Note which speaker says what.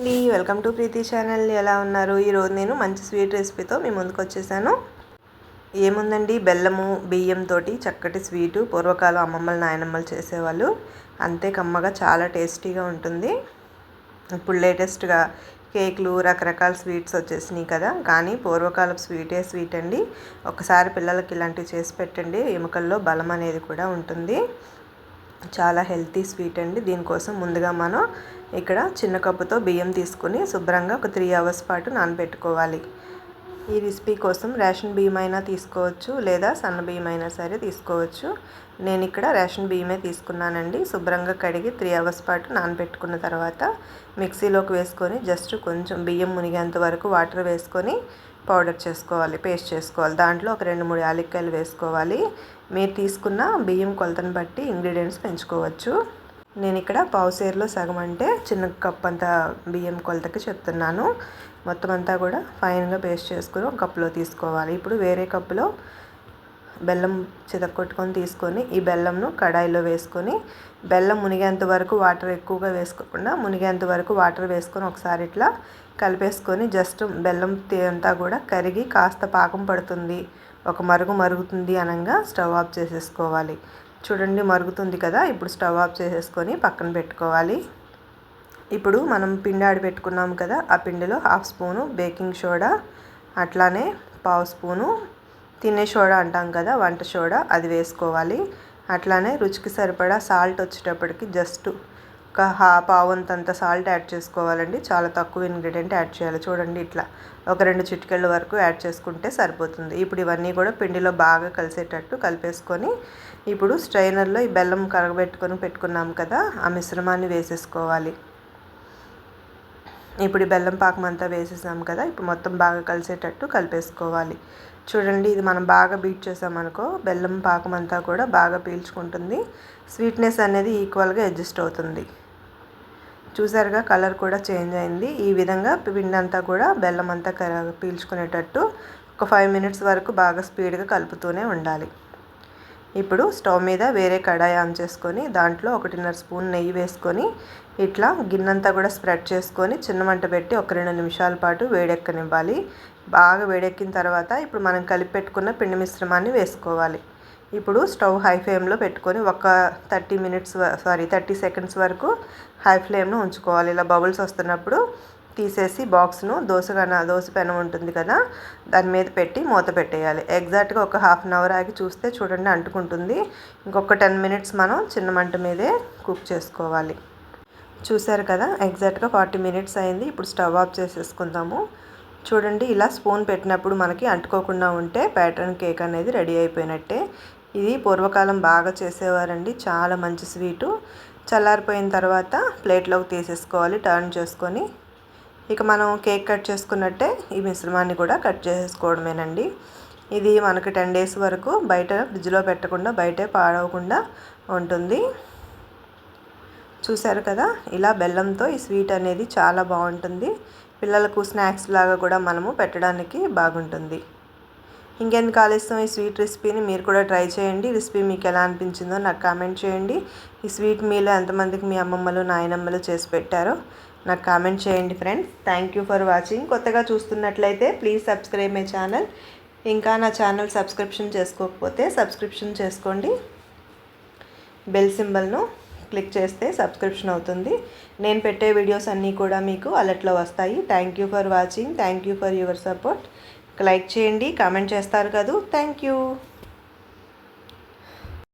Speaker 1: అండి welcome to Preethi channel. ఎలా ఉన్నారు? ఈరోజు నేను మంచి స్వీట్ రెసిపీతో మీ ముందుకు వచ్చేసాను. ఏముందండి? బెల్లము బియ్యంతో చక్కటి స్వీటు. పూర్వకాలం అమ్మమ్మలు నాయనమ్మలు చేసేవాళ్ళు. అంతే కమ్మగా చాలా టేస్టీగా ఉంటుంది. ఇప్పుడు లేటెస్ట్గా కేకులు రకరకాల స్వీట్స్ వచ్చేసినాయి కదా. కానీ పూర్వకాలం స్వీటే స్వీట్ అండి. ఒకసారి పిల్లలకి ఇలాంటివి చేసి పెట్టండి. ఎముకల్లో బలం అనేది కూడా ఉంటుంది. చాలా హెల్తీ స్వీట్ అండి. దీనికోసం ముందుగా మనం ఇక్కడ చిన్న కప్పుతో బియ్యం తీసుకుని శుభ్రంగా ఒక త్రీ అవర్స్ పాటు నానబెట్టుకోవాలి. ఈ రెసిపీ కోసం రేషన్ బియ్యం అయినా తీసుకోవచ్చు లేదా సన్న బియ్యం అయినా సరే తీసుకోవచ్చు. నేను ఇక్కడ రేషన్ బియ్యమే తీసుకున్నానండి. శుభ్రంగా కడిగి త్రీ అవర్స్ పాటు నానబెట్టుకున్న తర్వాత మిక్సీలోకి వేసుకొని జస్ట్ కొంచెం బియ్యం మునిగేంత వరకు వాటర్ వేసుకొని పౌడర్ చేసుకోవాలి పేస్ట్ చేసుకోవాలి. దాంట్లో ఒక రెండు మూడు యాలక్కాయలు వేసుకోవాలి. మీరు తీసుకున్న బియ్యం కొలతను బట్టి ఇంగ్రీడియంట్స్ పెంచుకోవచ్చు. నేను ఇక్కడ పావుసేరులో సగం అంటే చిన్న కప్ అంతా బియ్యం కొలతకి చెప్తున్నాను. మొత్తం అంతా కూడా ఫైన్గా పేస్ట్ చేసుకుని ఒక కప్పులో తీసుకోవాలి. ఇప్పుడు వేరే కప్పులో బెల్లం చితక్కొట్టుకొని తీసుకొని ఈ బెల్లంను కడాయిలో వేసుకొని బెల్లం మునిగేంత వరకు వాటర్ ఎక్కువగా వేసుకోకుండా మునిగేంత వరకు వాటర్ వేసుకొని ఒకసారి ఇట్లా కలిపేసుకొని జస్ట్ బెల్లం అంతా కూడా కరిగి కాస్త పాకం పడుతుంది. ఒక మరుగు మరుగుతుంది అనగా స్టవ్ ఆఫ్ చేసేసుకోవాలి. చూడండి మరుగుతుంది కదా? ఇప్పుడు స్టవ్ ఆఫ్ చేసేసుకొని పక్కన పెట్టుకోవాలి. ఇప్పుడు మనం పిండి ఆడి పెట్టుకున్నాం కదా ఆ పిండిలో హాఫ్ స్పూను బేకింగ్ సోడా అట్లానే పావు స్పూను తినే సోడా అంటాం కదా వంట సోడా అది వేసుకోవాలి. అట్లానే రుచికి సరిపడా సాల్ట్ వచ్చేటప్పటికి జస్ట్ ఒక హా పావంతంత సాల్ట్ యాడ్ చేసుకోవాలండి. చాలా తక్కువ ఇంగ్రీడియంట్ యాడ్ చేయాలి. చూడండి ఇట్లా ఒక రెండు చిటికెళ్ళ వరకు యాడ్ చేసుకుంటే సరిపోతుంది. ఇప్పుడు ఇవన్నీ కూడా పిండిలో బాగా కలిసేటట్టు కలిపేసుకొని ఇప్పుడు స్ట్రైనర్లో ఈ బెల్లం కరగబెట్టుకొని పెట్టుకున్నాం కదా ఆ మిశ్రమాన్ని వేసేసుకోవాలి. ఇప్పుడు బెల్లం పాకం అంతా వేసేసాం కదా ఇప్పుడు మొత్తం బాగా కలిసేటట్టు కలిపేసుకోవాలి. చూడండి ఇది మనం బాగా బీట్ చేసామనుకో బెల్లం పాకం అంతా కూడా బాగా పీల్చుకుంటుంది. స్వీట్నెస్ అనేది ఈక్వల్గా అడ్జస్ట్ అవుతుంది. చూసారుగా కలర్ కూడా చేంజ్ అయింది. ఈ విధంగా పిండి అంతా కూడా బెల్లం అంతా పీల్చుకునేటట్టు ఒక ఫైవ్ మినిట్స్ వరకు బాగా స్పీడ్గా కలుపుతూనే ఉండాలి. ఇప్పుడు స్టవ్ మీద వేరే కడాయి ఆన్ చేసుకొని దాంట్లో ఒకటిన్నర స్పూన్ నెయ్యి వేసుకొని ఇట్లా గిన్నెంతా కూడా స్ప్రెడ్ చేసుకొని చిన్న మంట పెట్టి ఒక రెండు నిమిషాల పాటు వేడెక్కనివ్వాలి. బాగా వేడెక్కిన తర్వాత ఇప్పుడు మనం కలిపి పెట్టుకున్న పిండి మిశ్రమాన్ని వేసుకోవాలి. ఇప్పుడు స్టవ్ హై ఫ్లేమ్లో పెట్టుకొని ఒక thirty minutes sorry thirty seconds వరకు హై ఫ్లేమ్ను ఉంచుకోవాలి. ఇలా బబుల్స్ వస్తున్నప్పుడు తీసేసి బాక్స్ను దోశ దోశ పెనం ఉంటుంది కదా దాని మీద పెట్టి మూత పెట్టేయాలి. ఎగ్జాక్ట్గా ఒక హాఫ్ అన్ అవర్ ఆగి చూస్తే చూడండి అంటుకుంటుంది. ఇంకొక టెన్ మినిట్స్ మనం చిన్న మంట మీదే కుక్ చేసుకోవాలి. చూసారు కదా ఎగ్జాక్ట్గా ఫార్టీ మినిట్స్ అయింది. ఇప్పుడు స్టవ్ ఆఫ్ చేసేసుకుందాము. చూడండి ఇలా స్పూన్ పెట్టినప్పుడు మనకి అంటుకోకుండా ఉంటే ప్యాటర్న్ కేక్ అనేది రెడీ అయిపోయినట్టే. ఇది పూర్వకాలం బాగా చేసేవారండి. చాలా మంచి స్వీటు. చల్లారిపోయిన తర్వాత ప్లేట్లోకి తీసేసుకోవాలి టర్న్ చేసుకొని. ఇక మనం కేక్ కట్ చేసుకున్నట్టే ఈ మిశ్రమాన్ని కూడా కట్ చేసుకోవడమేనండి. ఇది మనకు టెన్ డేస్ వరకు బయట ఫ్రిడ్జ్లో పెట్టకుండా బయటే పాడవకుండా ఉంటుంది. చూశారు కదా? ఇలా బెల్లంతో ఈ స్వీట్ అనేది చాలా బాగుంటుంది. పిల్లలకు స్నాక్స్ లాగా కూడా మనము పెట్టడానికి బాగుంటుంది. ఇంకెందుకు ఆలస్యం ఈ స్వీట్ రెసిపీని మీరు కూడా ట్రై చేయండి. రెసిపీ మీకు ఎలా అనిపించిందో నాకు కామెంట్ చేయండి. ఈ స్వీట్ మీలో ఎంతమందికి మీ అమ్మమ్మలు నాయనమ్మలు చేసి పెట్టారో నాకు కామెంట్ చేయండి friends. Thank you for watching. కొత్తగా చూస్తున్నట్లయితే ప్లీజ్ సబ్స్క్రైబ్ మై ఛానల్. ఇంకా నా ఛానల్ సబ్స్క్రిప్షన్ చేసుకోకపోతే సబ్స్క్రిప్షన్ చేసుకోండి. బెల్ సింబల్ను క్లిక్ చేస్తే సబ్స్క్రిప్షన్ అవుతుంది. నేను పెట్టే వీడియోస్ అన్నీ కూడా మీకు అలర్ట్లో వస్తాయి. Thank you for watching. Thank you for your support. Like చేయండి కామెంట్ చేస్తారు కదూ. Thank you.